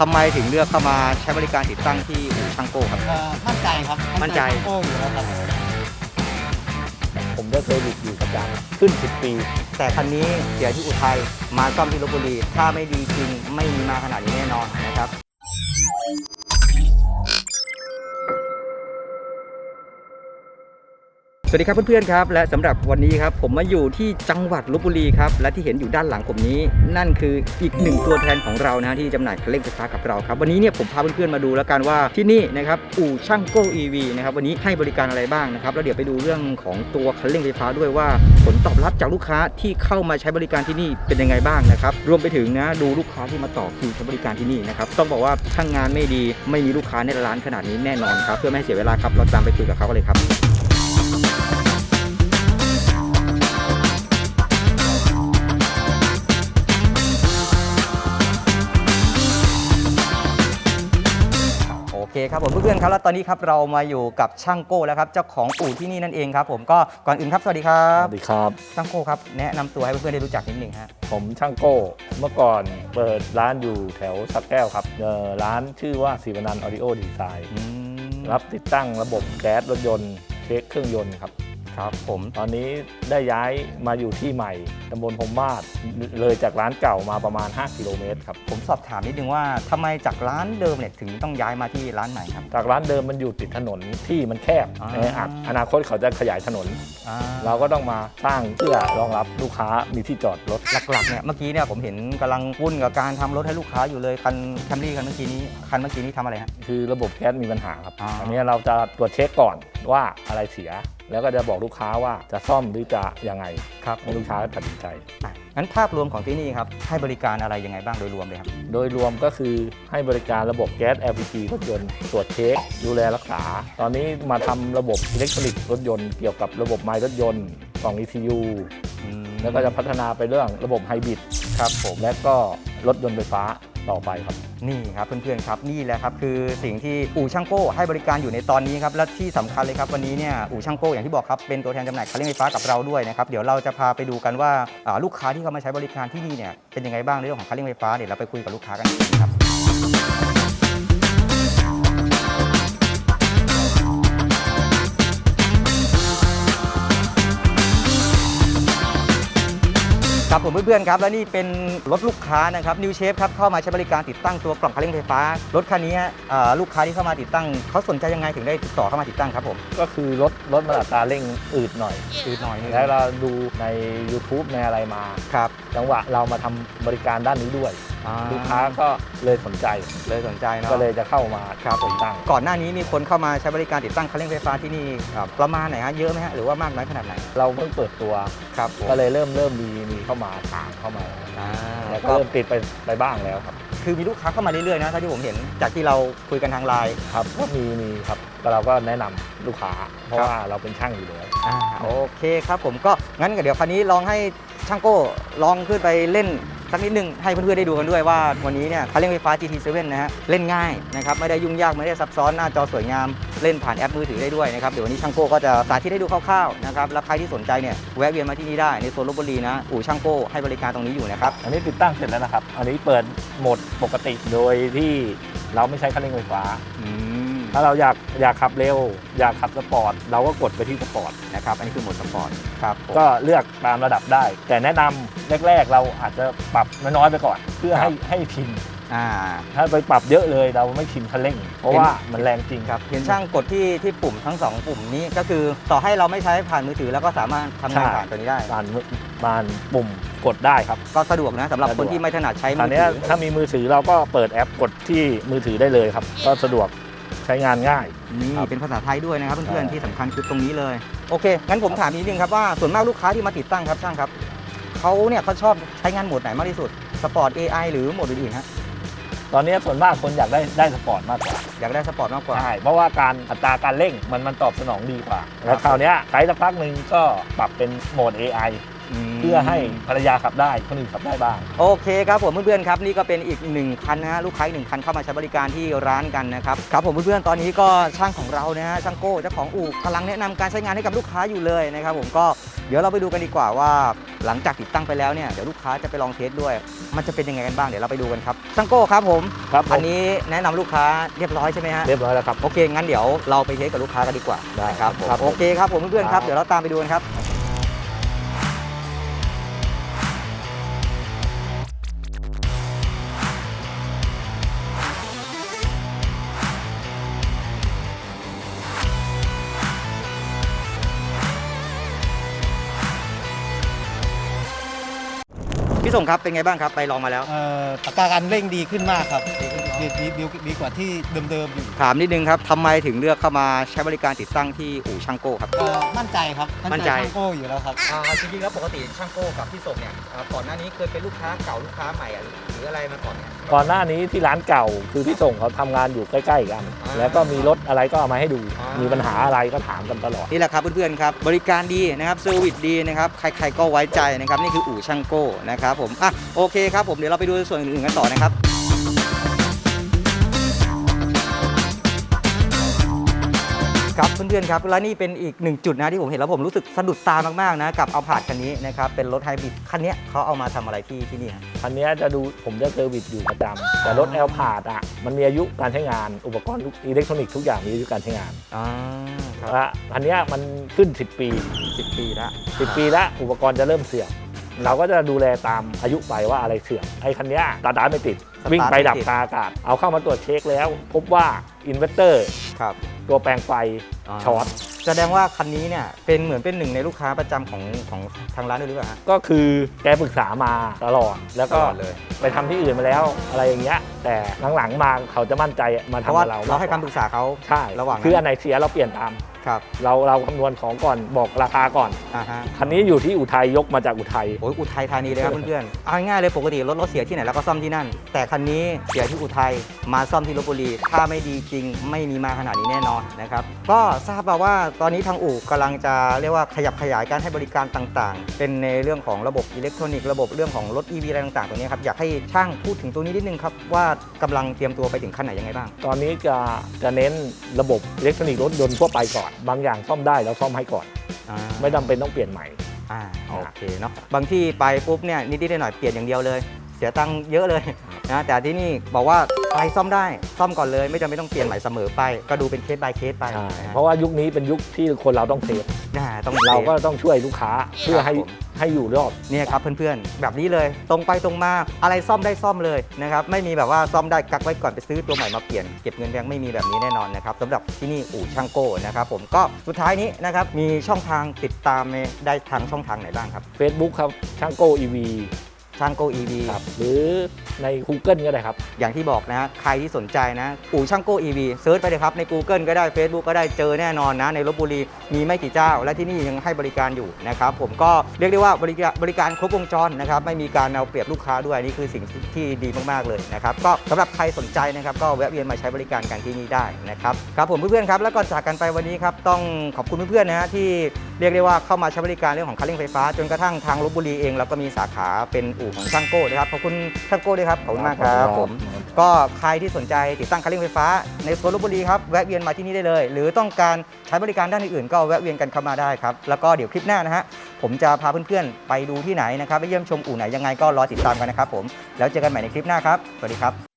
ทำไมถึงเลือกเข้ามาใช้บริการติดตั้งที่อู่ช่างโก้ครับ เอ่อมั่นใจครับมั่นใจ โก้อยู่แล้วครับผมได้เซอร์วิสอยู่ประจำขึ้น 10 ปี แต่คันนี้เสียที่อุทัยมาซ่อมที่ลบบุรี ถ้าไม่ดีจริงไม่มีมาขนาดนี้แน่นอนนะครับ สวัสดีครับเพื่อนๆครับ และสำหรับวันนี้ครับผมมาอยู่ที่จังหวัดลบบุรีครับและที่เห็นอยู่ด้านหลังผมนี้ นั่นคืออีกหนึ่งตัวแทนของเรานะที่จำหน่ายคันเร่งไฟฟ้ากับเราครับวันนี้เนี่ยผมพาเพื่อนๆมาดูแล้วกันว่าที่นี่นะครับอู่ช่างโก้ EV นะครับวันนี้ให้บริการอะไรบ้างนะครับแล้วเดี๋ยวไปดูเรื่องของตัวคันเร่งไฟฟ้าด้วยว่า ผลตอบรับจากลูกค้าที่เข้ามาใช้บริการที่นี่เป็นยังไงบ้างนะครับรวมไปถึงนะดูลูกค้าที่มาต่อคิวใช้บริการที่นี่นะครับต้องบอกว่าถ้างงานไม่ดีไม่มีลูกค้าในร้านขนาดนี้แน่นอนครับเพื่อไม่ให้เสียเวลาครับเราตามไปคุยกับเขาเลยครับ อเคครับผมเพื่อนๆครับแล้วตอนนี้ครับเรามาอยู่กับช่างโก้แล้วครับเจ้าของอู่ที่นี่นั่นเองครับ ผมก็ก่อนอื่นครับสวัสดีครัสบวัสดีครับช่างโก้ครับแนะนำตัวให้เพื่อนๆได้รู้จักนิดนึงฮะผมช่างโก้เมื่อก่อนเปิดร้านอยู่แถวสักแก้วครับเอ่อร้านชื่อว่าสีวนันออดิโอดีไซน์อืมรับติดตั้งระบบแก๊สรถยนต์ เช็คเครื่องยนต์ครับครับผมตอนนี้ได้ย้ายมาอยู่ที่ใหม่ตำบลพรหมมาศเลยจากร้านเก่ามาประมาณ 5 กิโลเมตรครับผมสอบถามนิดนึงว่าทำไมจากร้านเดิมเนี่ยถึงต้องย้ายมาที่ร้านใหม่ครับ จากร้านเดิมมันอยู่ติดถนนที่มันแคบอ่าแออัดอนาคตเขาจะขยายถนนอ่าเราก็ต้องมาสร้างเพื่อรองรับลูกค้ามีที่จอดรถหลักๆเนี่ยเมื่อกี้เนี่ยผมเห็นกำลังวุ่นกับการทำรถให้ลูกค้าอยู่เลยคันแคมรี่คันเมื่อกี้นี้คันเมื่อกี้นี้ทำอะไรฮะคือระบบแก๊สมีปัญหาครับอ่าอันนี้เราจะตรวจเช็คก่อนว่าอะไรเสีย แล้วก็จะบอกลูกค้าว่าจะซ่อมหรือจะยังไงครับให้ลูกค้าตัดสินใจ อะงั้นภาพรวมของที่นี่ครับ ให้บริการอะไรยังไงบ้างโดยรวมเลยครับ โดยรวมก็คือให้บริการระบบแก๊ส LPG รถยนต์ตรวจเช็คดูแลรักษา ตอนนี้มาทำระบบอิเล็กทรอนิกส์รถยนต์เกี่ยวกับระบบไมล์รถยนต์กล่อง ECU แล้วก็จะพัฒนาไปเรื่องระบบไฮบริดครับผมและก็รถยนต์ไฟฟ้า ต่อไปครับ นี่ครับเพื่อนๆครับนี่แหละครับคือสิ่งที่อู่ช่างโก้ให้บริการอยู่ในตอนนี้ครับและที่สำคัญเลยครับวันนี้เนี่ยอู่ช่างโก้อย่างที่บอกครับเป็นตัวแทนจำหน่ายคันเร่งไฟฟ้ากับเราด้วยนะครับเดี๋ยวเราจะพาไปดูกันว่าอ่าลูกค้าที่เขามาใช้บริการที่นี่เนี่ยเป็นยังไงบ้างในเรื่องของคันเร่งไฟฟ้าเดี๋ยวเราไปคุยกับลูกค้ากันครับ ครับผมเพื่อนๆครับและนี่เป็นรถลูกค้านะครับนิวเชฟครับเข้ามาใช้บริการติดตั้งตัวกล่องคันเร่งไฟฟ้ารถคันนี้เอ่อลูกค้าที่เข้ามาติดตั้งเขาสนใจยังไงถึงได้ติดต่อเข้ามาติดตั้งครับผมก็คือรถรถมันอัตราเร่งอืดหน่อยคือหน่อยนึงแล้วเราดูใน YouTube ในอะไรมาครับจังหวะเรามาทำบริการด้านนี้ด้วย อ่ลูกค้าก็เลยสนใจ เลยสนใจเนาะก็เลยจะเข้ามาครับผมติดตั้ง ก่อนหน้านี้มีคนเข้ามาใช้บริการติดตั้งคันเร่งไฟฟ้าที่นี่อ่าประมาณไหนฮะเยอะไหมฮะหรือว่ามากน้อยขนาดไหนเราเพิ่งเปิดตัวครับผมก็เลยเริ่มเริ่มมีมีเข้ามาตามเข้ามาอ่าแล้วก็ก็เริ่มติดไปไปบ้างแล้วครับ คือมีลูกค้าเข้ามาเรื่อยๆนะเท่าที่ผมเห็นจากที่เราคุยกันทางไลน์ ครับก็มีมีครับก็เราก็แนะนำลูกค้า เพราะครับ ว่าเราเป็นช่างอยู่แล้ว อ่าโอเคครับผมก็งั้นเดี๋ยวคันนี้ลองให้ช่างโก้ลองขึ้นไปเล่น สักนิดนึงให้เพื่อนๆได้ดูกันด้วยว่าวันนี้เนี่ยคันเร่งไฟฟ้า GT7 นะฮะเล่นง่ายนะครับไม่ได้ยุ่งยากไม่ได้ซับซ้อนหน้าจอสวยงามเล่นผ่านแอปมือถือได้ด้วยนะครับเดี๋ยววันนี้ช่างโก้ก็จะสาธิตให้ดูคร่าวๆนะครับแล้วใครที่สนใจเนี่ยแวะเวียนมาที่นี่ได้ในโซนลบบุรีนะอู่ช่างโก้ให้บริการตรงนี้อยู่นะครับอันนี้ติดตั้งเสร็จแล้วนะครับ อันนี้เปิดโหมดปกติโดยที่เราไม่ใช้คันเร่งไฟฟ้าอืม ถ้าเราอยากอยากขับเร็ว อยากขับสปอร์ตเราก็กดไปที่สปอร์ตนะครับ อันนี้คือโหมดสปอร์ตครับผมก็เลือกตามระดับได้ แต่แนะนำแรก ๆ เราอาจจะปรับน้อยๆไปก่อน เพื่อครัให้บให้ชินอ่าถ้าไปปรับเยอะเลยเราไม่ชินคันเร่ง เพราะว่ามันแรงจริงครับเห็นช่างกดที่ที่ปุ่มทั้งสองปุ่มนี้ก็คือต่อให้เราไม่ใช้ผ่านมือถือแล้วก็สามารถทำงานใช่ผ่านตัวนี้ได้บานบานปุ่มกดได้ครับ ก็สะดวกนะสำหรับสะดวกคนที่ไม่ถนัดใช้ตมืออนถืเนี้ยอถ้ามีมือถือเราก็เปิดแอปกดที่มือถือได้เลยครับ ก็สะดวก ใช้งานง่าย นี่ครับ เป็นภาษาไทยด้วยนะครับเพื่อนใช่ๆที่สำคัญคือตรงนี้เลย โอเค งั้นผมถามนิดนึงครับว่าส่วนมากลูกค้าที่มาติดตั้งครับช่างครับเขาเนี่ยเขาชอบใช้งานโหมดไหนมากที่สุดสปอร์ต AI หรือโหมดอื่นๆฮะตอนนี้ส่วนมากคนอยากได้ได้สปอร์ตมากกว่าอยากได้สปอร์ตมากกว่า ใช่เพราะว่าการอัตราการเร่งมันมันตอบสนองดีกว่า แล้วคราวเนี้ยใช้สักพักหนึ่งก็ปรับเป็นโหมด AI ม เพื่อให้ภรรยาขับได้คนอื่นขับได้บ้าง โอเคครับผมเพื่อนๆครับนี่ก็เป็นอีกหนึ่งคันนะฮะลูกค้าอีกหนึ่งคันเข้ามาใช้บริการที่ร้านกันนะครับครับผมเพื่อนๆตอนนี้ก็ช่างของเรานะฮะช่างโก้เจ้าของอู่กำลังแนะนำการใช้งานให้กับลูกค้าอยู่เลยนะครับผมก็เดี๋ยวเราไปดูกันดีกว่าว่า หลังจากติดตั้งไปแล้วเนี่ยเดี๋ยวลูกค้าจะไปลองเทสด้วย มันจะเป็นยังไงกันบ้างเดี๋ยวเราไปดูกันครับช่างโก้ครับผมครับผมอันนี้แนะนำลูกค้าเรียบร้อยใช่ไหมฮะ เรียบร้อยแล้วครับ โอเค งั้นเดี๋ยวเราไปเทสกับลูกค้ากันดีกว่าได้นะครับครับผม โอเคครับผมเพื่อนๆครับครับเดี๋ยวเราตามไปดูกันครับ พี่ส่งครับเป็นไงบ้างครับไปลองมาแล้ว เอ่ออัตราการเร่งดีขึ้นมากครับ ดีดีดีดีดีกว่าที่เดิมๆอยู่ถามนิดนึงครับทำไมถึงเลือกเข้ามาใช้บริการติดตั้งที่อู่ช่างโก้ครับ ก็มั่นใจครับมั่นใจ ช่างโก้อยู่แล้วครับจริงๆแล้วปกติช่างโก้กับพี่ส่งเนี่ยก่อนหน้านี้เคยเป็นลูกค้าเก่าลูกค้าใหม่หรืออะไรมาก่อนเนี่ย ก่อนหน้านี้ที่ร้านเก่าคือพี่ส่งเขาทำงานอยู่ใกล้ๆกัน อ่าแล้วก็มีรถอะไรก็เอามาให้ดู อ่ามี มีปัญหาอะไรก็ถามกันตลอด นี่แหละครับเพื่อนๆครับบริการดีนะครับเซอร์วิสดีนะครับใครๆก็ไว้ใจนะครับนี่คืออู่ช่างโก้นะครับผมอะโอเคครับผมเดี๋ยวเราไปดูส่วนอื่นๆกันต่อนะครับ ครับเพื่อนๆครับและนี่เป็นอีกหนึ่งจุดนะที่ผมเห็นแล้วผมรู้สึกสะดุดตามากๆนะกับเอาผาดคันนี้นะครับเป็นรถไฮบริดคันเนี้ยเขาเอามาทำอะไรที่ที่นี่ฮะ คันนี้จะดูผมจะเซอร์วิสอยู่ประจำแต่รถแอลพาดอะมันมีอายุการใช้งาน อุปกรณ์อิเล็กทรอนิกส์ทุกอย่างมีอายุการใช้งานอ่าครับและคันนี้มันขึ้น 10 ปี สิบปีละ10 ปีแล้วอุปกรณ์จะเริ่มเสื่อมเราก็จะดูแลตามอายุไปว่าอะไรเสื่อมไอ้คันเนี้ยสตาร์ทไม่ติด วิ่งไปดับคาอากาศเอาเข้ามาตรวจเช็คแล้ว พบว่าอินเวอร์เตอร์ ครับ ตัวแปลงไฟช็อต แสดงว่าคันนี้เนี่ยเป็นเหมือนเป็นหนึ่งในลูกค้าประจำของของทางร้านด้วยหรือเปล่าฮะก็คือแกปรึกษามาตลอด แล้วก็ตลอดเลย ไปทำที่อื่นมาแล้วอะไรอย่างเงี้ย แต่หลังๆมาเขาจะมั่นใจมาเพทำราะว่ากับเราเราให้คำปรึกษาเขาใช่ระหว่างนั้น คืออันไหนเสียเราเปลี่ยนตาม ครับเราเราคำนวณของก่อนบอกราคาก่อน อ่าฮะคันนี้อยู่ที่อุทัยยกมาจากอุทัย โอ้ยอุทัยธานีเลยครับเพื่อนๆเอาง่ายๆเลยปกติรถรถเสียที่ไหนแล้วก็ซ่อมที่นั่น แต่คันนี้เสียที่อุทัยมาซ่อมที่ลบบุรี ถ้าไม่ดีจริงไม่มีมาขนาดนี้แน่นอนนะครับก็ทราบมาว่าตอนนี้ทางอู่กำลังจะเรียกว่าขยับขยายการให้บริการต่างๆ เป็นในเรื่องของระบบอิเล็กทรอนิกส์ระบบเรื่องของรถ EV อะไรต่างๆตรงนี้ครับอยากให้ช่างพูดถึงตรงนี้นิดนึงครับว่ากำลังเตรียมตัวไปถึงขั้นไหนยังไงบ้าง ตอนนี้จะจะเน้นระบบอิเล็กทรอนิกส์รถยนต์ทั่วไปก่อนบางอย่างซ่อมได้เราซ่อมให้ก่อน อ่าไม่จำเป็นต้องเปลี่ยนใหม่ อ่าโอเคเนาะบางที่ไปปุ๊บเนี่ยนิดๆหน่อยๆเปลี่ยนอย่างเดียวเลย เสียตังค์เยอะเลยนะแต่ที่นี่บอกว่า ไปซ่อมได้ซ่อมก่อนเลย ไม่จำเป็นต้องเปลี่ยนใหม่เสมอไป ก็ดูเป็นเคส by เคสไปใช่นะฮะเพราะว่ายุคนี้เป็นยุคที่คนเราต้องเซฟอ่าต้องเราก็ต้องช่วยลูกค้าเพื่อให้ครับผมให้อยู่รอด เนี่ยครับเพื่อนๆ แบบนี้เลยตรงไปตรงมาอะไรซ่อมได้ซ่อมเลยนะครับไม่มีแบบว่าซ่อมได้กักไว้ก่อนไปซื้อตัวใหม่มาเปลี่ยนเก็บเงินยังไม่มีแบบนี้แน่นอนนะครับสำหรับที่นี่อู่ช่างโก้นะครับผมก็สุดท้ายนี้นะครับมีช่องทางติดตามได้ทางช่องทางไหนบ้างครับ Facebook ครับช่างโก้ EV ช่างโก้ EV ครับหรือใน Google ก็ได้ครับ อย่างที่บอกนะฮะใครที่สนใจนะ อู่ช่างโก้ EV เซิร์ชไปเลยครับ ใน Google ก็ได้ Facebook ก็ได้เจอแน่นอนนะ ในลบบุรีมีไม่กี่เจ้า และที่นี่ยังให้บริการอยู่นะครับ ผมก็เรียกได้ว่าบริการบริการครบวงจรนะครับ ไม่มีการเอาเปรียบลูกค้าด้วยนี่คือสิ่งที่ดีมากๆเลยนะครับ ก็สำหรับใครสนใจนะครับก็แวะเวียนมาใช้บริการกันที่นี่ได้นะครับครับผมเพื่อนๆครับ แล้วก่อนจากกันไปวันนี้ครับต้องขอบคุณเพื่อนๆนะฮะที่ เรียกได้ว่าเข้ามาใช้บริการเรื่องของคันเร่งไฟฟ้า จนกระทั่งทางลบบุรีเองเราก็มีสาขาเป็นอู่ของช่างโก้นะครับขอบคุณช่างโก้ด้วยครับขอบคุณมากครับผมก็ใครที่สนใจติดตั้งคันเร่งไฟฟ้า ในโซนลบบุรีครับแวะเวียนมาที่นี่ได้เลย หรือต้องการใช้บริการด้านอื่นๆก็แวะเวียนกันเข้ามาได้ครับแล้วก็เดี๋ยวคลิปหน้านะฮะผมจะพาเพื่อนๆไปดูที่ไหนนะครับไปเยี่ยมชมอู่ไหนยังไงก็รอติดตามกันนะครับผมแล้วเจอกันใหม่ในคลิปหน้าครับสวัสดีครับ